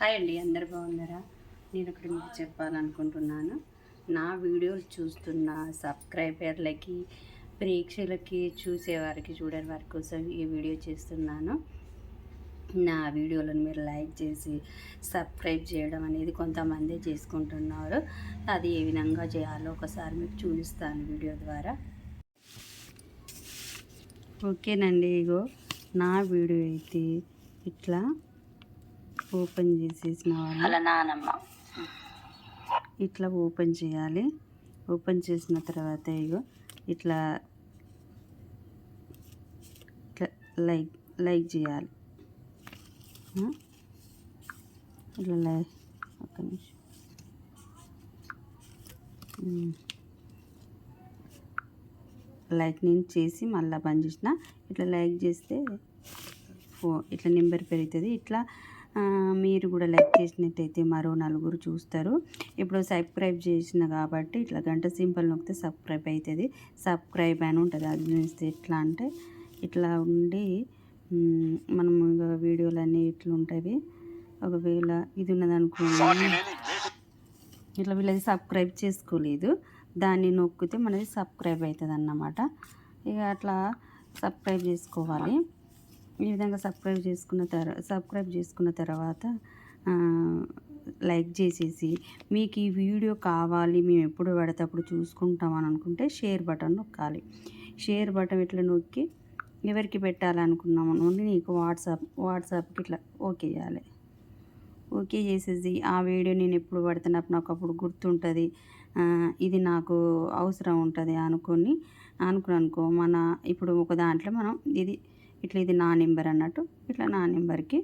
Hi అండి అందరు బాగున్నారా? నేను ఇక్కడ మీకు చెప్పాలనుకుంటున్నాను. నా వీడియోలు చూస్తున్న సబ్స్క్రైబర్లకి ప్రేక్షకులకి చూసేవారికి చూడని వారి కోసం ఈ వీడియో చేస్తున్నాను. నా వీడియోలను మీరు లైక్ చేసి సబ్స్క్రైబ్ చేయడం అనేది కొంతమంది చేసుకుంటున్నారు. అది ఏ విధంగా చేయాలో ఒకసారి మీకు చూపిస్తాను వీడియో ద్వారా. ఓకేనండి ఇగో నా వీడియో అయితే ఇట్లా ఓపెన్ చేసేసిన వాళ్ళు. వాళ్ళ నానమ్మ. ఇట్లా ఓపెన్ చేయాలి. ఓపెన్ చేసిన తర్వాత ఇగో ఇట్లా ఇట్లా లైక్ లైక్ చేయాలి? ఇట్లా లైక్ ఒక్క నిమిషం. లైక్ నేను చేసి మళ్ళీ బంద్ చేసిన. ఇట్లా లైక్ చేస్తే ఫో ఇట్లా నెంబర్ పెరుగుతుంది. ఇట్లా మీరు కూడా లైక్ చేసినట్టయితే మరో నలుగురు చూస్తారు. ఇప్పుడు సబ్స్క్రైబ్ చేసిన కాబట్టి ఇట్లా గంట సింపుల్ నొక్కితే సబ్స్క్రైబ్ అవుతుంది సబ్స్క్రైబ్ అని ఉంటుంది. అది చూస్తే ఎట్లా అంటే ఇట్లా ఉండి మనము మనం ఇక వీడియోలు ఇట్లా ఉంటాయి ఒకవేళ ఇది ఉన్నదనుకోండి. ఇట్లా వీళ్ళది సబ్స్క్రైబ్ చేసుకోలేదు. దాన్ని నొక్కితే మనది సబ్స్క్రైబ్ అవుతుంది అన్నమాట ఇక అట్లా సబ్స్క్రైబ్ చేసుకోవాలి. ఈ విధంగా సబ్స్క్రైబ్ చేసుకున్న తర్వాత సబ్స్క్రైబ్ చేసుకున్న తర్వాత లైక్ చేసేసి మీకు ఈ వీడియో కావాలి మేము ఎప్పుడు పడితే అప్పుడు చూసుకుంటామని అనుకుంటే షేర్ బటన్ నొక్కాలి. షేర్ బటన్ ఇట్లా నొక్కి ఎవరికి పెట్టాలనుకున్నాము నుండి నీకు వాట్సాప్ వాట్సాప్కి ఇట్లా ఓకే చేయాలి. ఓకే చేసేసి ఆ వీడియో నేను ఎప్పుడు పడితే నాకు నాకు అప్పుడు గుర్తుంటుంది ఇది నాకు అవసరం ఉంటుంది అనుకొని అనుకుని అనుకో మన ఇప్పుడు ఒక దాంట్లో మనం ఇది ఇట్లా ఇది నా నెంబర్ అన్నట్టు ఇట్లా నా నెంబర్కి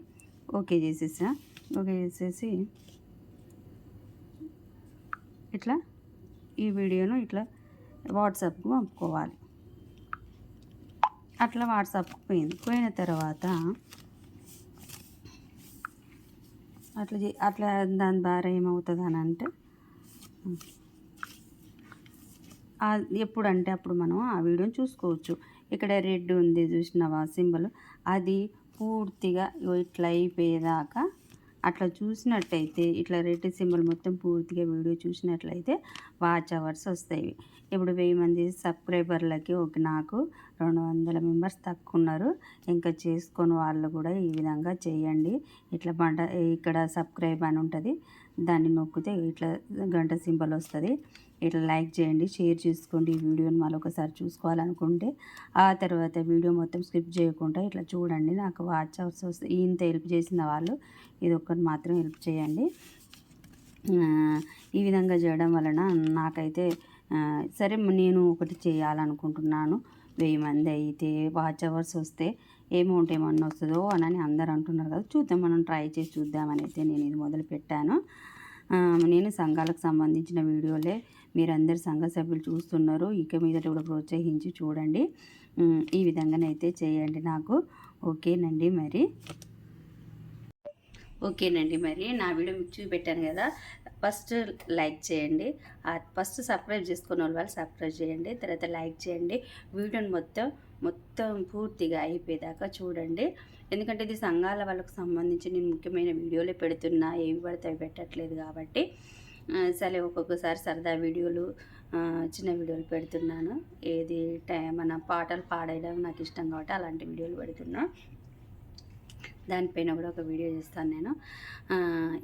ఓకే చేసేసా. ఓకే చేసేసి ఇట్లా ఈ వీడియోను ఇట్లా వాట్సాప్కి పంపుకోవాలి. అట్లా వాట్సాప్కి పోయింది. పోయిన తర్వాత అట్లా చే- అట్లా దాని ద్వారా ఏమవుతుంది అని అంటే ఎప్పుడంటే అప్పుడు మనం ఆ వీడియోని చూసుకోవచ్చు. ఇక్కడ రెడ్ ఉంది చూసినావా సింబల్? అది పూర్తిగా ఇగో ఇట్లా అయిపోయేదాకా అట్లా చూసినట్టయితే ఇట్లా రెడ్ సింబల్ మొత్తం పూర్తిగా వీడియో చూసినట్లయితే వాచ్ అవర్స్ వస్తాయి. ఇప్పుడు వెయ్యి మంది సబ్స్క్రైబర్లకి ఒక నాకు రెండు వందల మెంబర్స్ తక్కువ ఉన్నారు ఇంకా చేసుకొని వాళ్ళు కూడా ఈ విధంగా చేయండి. ఇట్లా బంట ఇక్కడ సబ్స్క్రైబ్ అని ఉంటుంది. దాన్ని నొక్కితే ఇట్లా గంట సింబల్ వస్తుంది. ఇట్లా లైక్ చేయండి షేర్ చేసుకోండి. ఈ వీడియోని మళ్ళీ ఒకసారి చూసుకోవాలనుకుంటే ఆ తర్వాత వీడియో మొత్తం స్కిప్ చేయకుండా ఇట్లా చూడండి. నాకు వాచ్ అవర్స్ వస్తాయి. ఇంత హెల్ప్ చేసిన వాళ్ళు ఇది ఒక్కటి మాత్రం హెల్ప్ చేయండి. ఈ విధంగా చేయడం వలన నాకైతే సరే నేను ఒకటి చేయాలనుకుంటున్నాను. వెయ్యి మంది అయితే వాచ్ అవర్స్ వస్తే అమౌంట్ ఏమన్నా వస్తుందో అని అందరు అంటున్నారు కదా. చూద్దాం మనం ట్రై చేసి చూద్దామని అయితే నేను ఇది మొదలు పెట్టాను. నేను సంఘాలకు సంబంధించిన వీడియోలే మీరందరు సంఘ సభ్యులు చూస్తున్నారు. ఇక మీదట కూడా ప్రోత్సహించి చూడండి. ఈ విధంగానైతే చేయండి నాకు. ఓకేనండి మరి. ఓకేనండి మరి. నా వీడియో మీకు చూపెట్టాను కదా. ఫస్ట్ లైక్ చేయండి. ఫస్ట్ సబ్స్క్రైబ్ చేసుకున్న వాళ్ళు సబ్స్క్రైబ్ చేయండి. తర్వాత లైక్ చేయండి. వీడియోని మొత్తం మొత్తం పూర్తిగా అయిపోయేదాకా చూడండి. ఎందుకంటే ఇది సంఘాల వాళ్ళకు సంబంధించి నేను ముఖ్యమైన వీడియోలే పెడుతున్నా. ఏవి పడితే అవి పెట్టట్లేదు కాబట్టి. సరే ఒక్కొక్కసారి సరదా వీడియోలు చిన్న వీడియోలు పెడుతున్నాను. ఏది టైం మన పాటలు పాడేయడం నాకు ఇష్టం కాబట్టి అలాంటి వీడియోలు పెడుతున్నా. దానిపైన కూడా ఒక వీడియో చేస్తాను నేను.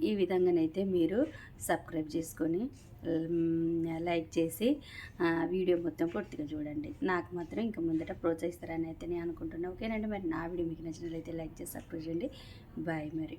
ఈ విధంగానైతే మీరు సబ్స్క్రైబ్ చేసుకొని లైక్ చేసి వీడియో మొత్తం పూర్తిగా చూడండి. నాకు మాత్రం ఇంకా ముందట ప్రోత్సహిస్తారని అయితే నేను అనుకుంటున్నాను ఓకేనండి మరి నా వీడియో మీకు నచ్చినట్లయితే లైక్ చేసి సబ్స్క్రైబ్ చేయండి. బాయ్ మరి.